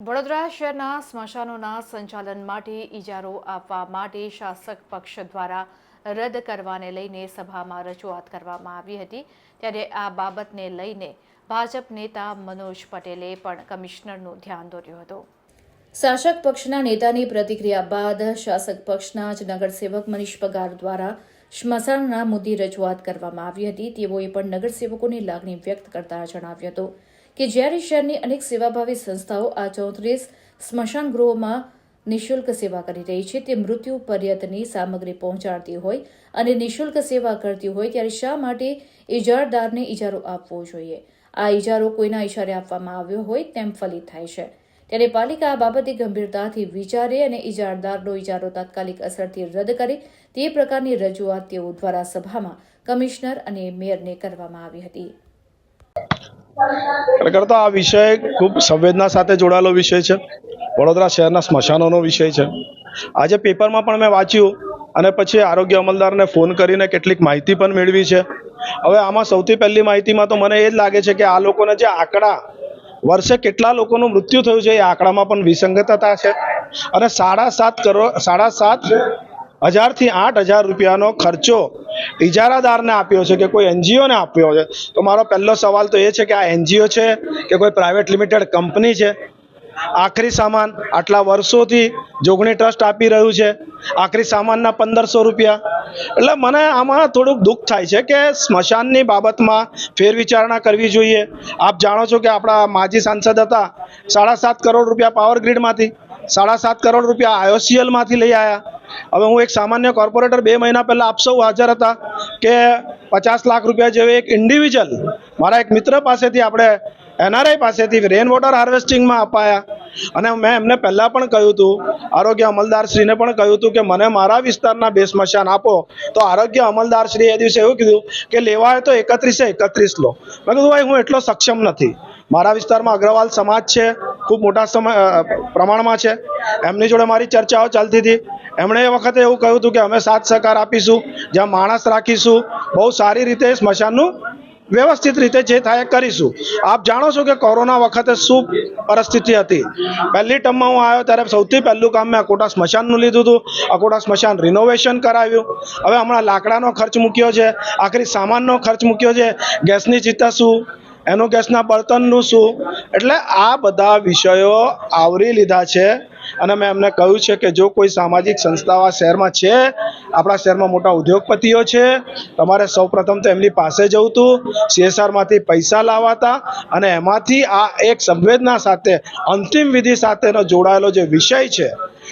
વડોદરા શહેરના સ્મશાનોના સંચાલન માટે ઇજારો આપવા માટે શાસક પક્ષ દ્વારા રદ કરવાને લઈને સભામાં રજૂઆત કરવામાં આવી હતી. ત્યારે આ બાબતને લઈને ભાજપ નેતા મનોજ પટેલે પણ કમિશનરનું ધ્યાન દોર્યું હતું. શાસક પક્ષના નેતાની પ્રતિક્રિયા બાદ શાસક પક્ષના જ નગરસેવક મનીષ પગાર દ્વારા સ્મશાનના મુદ્દે રજૂઆત કરવામાં આવી હતી. તેઓએ પણ નગરસેવકોની લાગણી વ્યક્ત કરતા જણાવ્યું હતું. કે જ્યારે શહેરની અનેક સેવાભાવી સંસ્થાઓ આ ચોત્રીસ સ્મશાન ગૃહોમાં નિઃશુલ્ક સેવા કરી રહી છે, તે મૃત્યુ પર્યંતની સામગ્રી પહોંચાડતી હોય અને નિઃશુલ્ક સેવા કરતી હોય, ત્યારે શા માટે ઇજારદારને ઇજારો આપવો જોઈએ? આ ઇજારો કોઈના ઇશારે આપવામાં આવ્યો હોય તેમ ફલિત થાય છે. ત્યારે પાલિકા આ બાબતે ગંભીરતાથી વિચારે અને ઇજારદારનો ઇજારો તાત્કાલિક અસરથી રદ કરે તે પ્રકારની રજૂઆત તેઓ દ્વારા સભામાં કમિશનર અને મેયરને કરવામાં આવી હતી. ખરેખર તો આ વિષય ખૂબ સંવેદના સાથે જોડાયેલો વિષય છે. વડોદરા શહેરના સ્મશાનોનો વિષય છે. આજે પેપરમાં પણ મેં વાંચ્યું અને પછી આરોગ્ય અમલદારને ફોન કરીને કેટલીક માહિતી પણ મેળવી છે. હવે આમાં સૌથી પહેલી માહિતીમાં તો મને એ જ લાગે છે કે આ લોકોને જે આંકડા, વર્ષે કેટલા લોકોનું મૃત્યુ થયું છે એ આંકડામાં પણ વિસંગતતા છે. અને સાડા સાત કરોડ, સાડા સાત હજારથી આઠ હજાર રૂપિયાનો ખર્ચો ઇજારાદારને આપ્યો છે કે કોઈ એનજીઓને આપ્યો છે? તો મારો પહેલો સવાલ તો એ છે કે આ એનજીઓ છે કે કોઈ પ્રાઇવેટ લિમિટેડ કંપની છે? આખરી સામાન આટલા વર્ષોથી જોગણી ટ્રસ્ટ આપી રહ્યું છે. આખરી સામાનના પંદરસો રૂપિયા. એટલે મને આમાં થોડુંક દુઃખ થાય છે કે સ્મશાનની બાબતમાં ફેરવિચારણા કરવી જોઈએ. આપ જાણો છો કે આપણા માજી સાંસદ હતા સાડા સાત કરોડ રૂપિયા પાવર ગ્રીડમાંથી. સાડા સાત કરોડ રૂપિયા આઈઓસીએલમાંથી લઈ આવ્યા હવે હું એક સામાન્ય કોર્પોરેટર બે મહિના પહેલાં આપ સૌ હાજર હતા કે પચાસ લાખ રૂપિયા જેવી એક ઇન્ડિવિજ્યુઅલ મારા એક મિત્ર પાસેથી આપણે એનઆરઆઈ પાસેથી રેન વોટર હાર્વેસ્ટિંગમાં અપાયા. અને મેં એમને પહેલાં પણ કહ્યું હતું, આરોગ્ય અમલદારશ્રીને પણ કહ્યું હતું કે મને મારા વિસ્તારના બે સ્મશાન આપો. તો આરોગ્ય અમલદારશ્રીએ એ દિવસે એવું કીધું કે લેવા હોય તો એકત્રીસે એકત્રીસ લો. મેં કીધું ભાઈ હું એટલો સક્ષમ નથી. મારા વિસ્તારમાં અગ્રવાલ સમાજ છે, ખૂબ મોટા સમય પ્રમાણમાં છે. એમની જોડે મારી ચર્ચાઓ ચાલતી હતી. એમણે એ વખતે એવું કહ્યું હતું કે અમે સાથ સહકાર આપીશું, જ્યાં માણસ રાખીશું. બહુ સારી રીતે સ્મશાનનું વ્યવસ્થિત રીતે જે થાય કરીશું. આપ જાણો છો કે કોરોના વખતે શું પરિસ્થિતિ હતી. પહેલી ટર્મમાં હું આવ્યો ત્યારે સૌથી પહેલું કામ મેં અકોટા સ્મશાનનું લીધું હતું. અકોટા સ્મશાન રિનોવેશન કરાવ્યું. હવે હમણાં લાકડાનો ખર્ચ મૂક્યો છે. આખરી સામાનનો ખર્ચ મૂક્યો છે. ગેસની ચિંતા શું? એનું ગેસના બળતણનું શું? એટલે આ બધા વિષયો આવરી લીધા છે. અને મેં એમને કહ્યું છે કે જો કોઈ સામાજિક સંસ્થાઓ શહેરમાં છે આપણા શહેરમાં મોટા ઉદ્યોગપતિઓ છે. તમારે સૌપ્રથમ તો એમની પાસે જવું હતું સીએસઆરમાંથી પૈસા લાવાતા અને એમાંથી આ એક સંવેદના સાથે, અંતિમ વિધિ સાથેનો જોડાયેલો જે વિષય છે.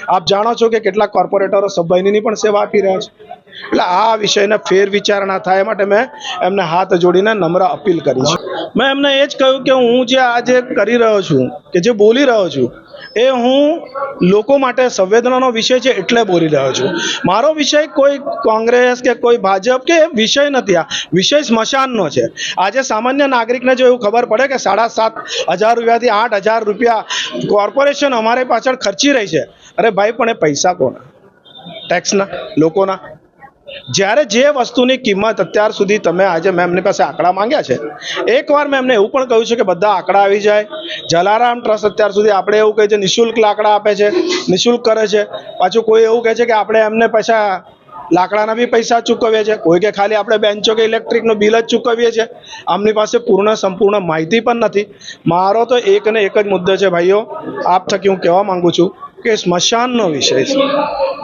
આપ જાણો છો કે કેટલાક કોર્પોરેટરો સબભાઈની પણ સેવા આપી રહ્યા છે. એટલે આ વિષયને ફેર વિચારણા થાય માટે મેં એમને હાથ જોડીને નમ્ર અપીલ કરી છે. મેં એમને એ જ કહ્યું કે હું જે આજે કરી રહ્યો છું, કે જે બોલી રહ્યો છું, એ હું લોકો માટે સંવેદનાનો વિષય છે એટલે બોલી રહ્યો છું. મારો વિષય કોઈ કોંગ્રેસ કે કોઈ ભાજપ કે વિષય નથી, આ વિષય સ્મશાનનો છે. આજે સામાન્ય નાગરિકને જો એવું ખબર પડે કે સાડા સાત હજાર રૂપિયાથી આઠ હજાર રૂપિયા કોર્પોરેશન અમારી પાછળ ખર્ચી રહી છે, અરે ભાઈ, પણ એ પૈસા કોના? ટેક્સના લોકોના? જ્યારે જે વસ્તુની કિંમત અત્યાર સુધી તમે આજે મેં એમની પાસે આંકડા માંગ્યા છે, એકવાર મેં એમને એવું પણ કહ્યું છે કે બધા આંકડા આવી જાય. જલારામ ટ્રસ્ટ અત્યાર સુધી આપણે એવું કહે છે, નિઃશુલ્ક લાકડા આપે છે, નિઃશુલ્ક કરે છે. પાછું કોઈ એવું કહે છે કે આપણે એમને પૈસા, લાકડાના બી પૈસા ચૂકવીએ છીએ. કોઈ કે ખાલી આપણે બેન્ચો કે ઇલેક્ટ્રિકનું બિલ જ ચૂકવીએ છીએ. આમની પાસે પૂર્ણ સંપૂર્ણ માહિતી પણ નથી. મારો તો એક ને એક જ મુદ્દો છે, ભાઈઓ. આપ થકી હું કહેવા માગું છું કે સ્મશાનનો વિષય છે.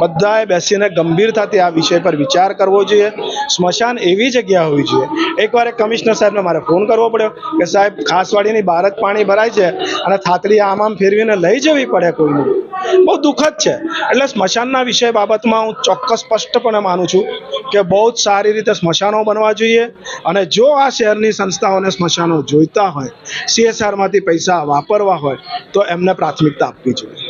બધાએ બેસીને ગંભીરતાથી આ વિષય પર વિચાર કરવો જોઈએ. સ્મશાન એવી જગ્યા હોવી જોઈએ. એકવાર એક કમિશનર સાહેબને મારે ફોન કરવો પડ્યો કે સાહેબ, ખાસવાડીની બહાર જ પાણી ભરાય છે અને થાતરી આમ આમ ફેરવીને લઈ જવી પડે કોઈને. બહુ દુઃખદ છે. એટલે સ્મશાનના વિષય બાબતમાં હું ચોક્કસ સ્પષ્ટપણે માનું છું કે બહુ જ સારી રીતે સ્મશાનો બનવા જોઈએ અને જો આ શહેરની સંસ્થાઓને સ્મશાનો જોઈતા હોય સીએસઆરમાંથી પૈસા વાપરવા હોય, તો એમને પ્રાથમિકતા આપવી જોઈએ.